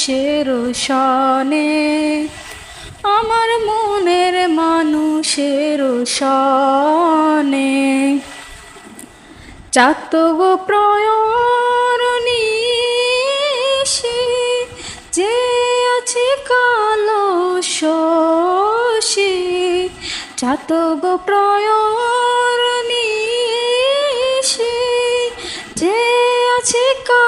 মানুষের সনে আমার মনের মানুষের সনে চাত গো প্রয়রণীশে যে আছে কালো শোষে চাত গো প্রয়রণীশে যে আছে কালো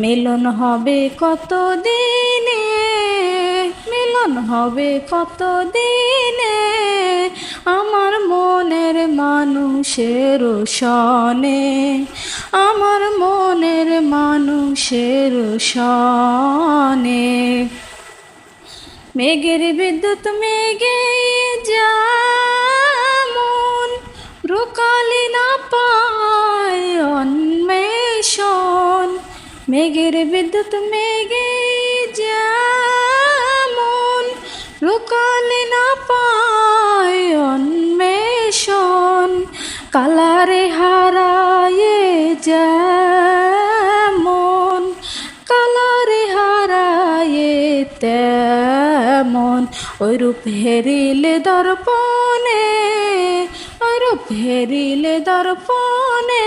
মিলন হবে কত দিনে মিলন হবে কত দিনে আমার মনের মানুষের সনে আমার মনের মানুষের সনে মেঘের বিদ্যুৎ মেঘে যা মন, রুকালি না পায় মেঘের বিদ্যুৎ মেঘে যেমন রুকালি না পায় অন্বেষণ, কালারে হারায়ে যেমন, কালারে হারায়ে তেমন। ওই রূপ হেরিলে দর্পণে ওই রূপ হেরিলে দর্পণে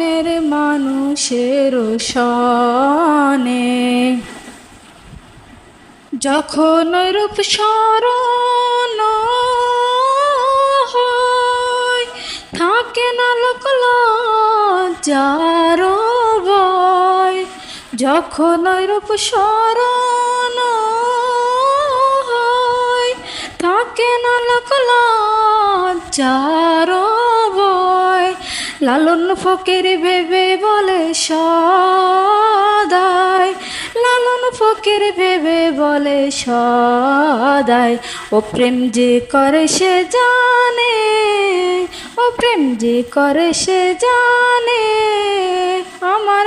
মনের মানুষের সনে যখন রূপ স্মরণ হয়, থাকে না লোক লজ্জার ভয়। যখন রূপ স্মরণ হয়, থাকে না লোক লজ্জার ভয়। লালন ফকির ভেবে বলে সদায় লালন ফকির ভেবে বলে সদায় ও প্রেম যে করে সে জানে, ও প্রেম যে করে সে জানে। আমার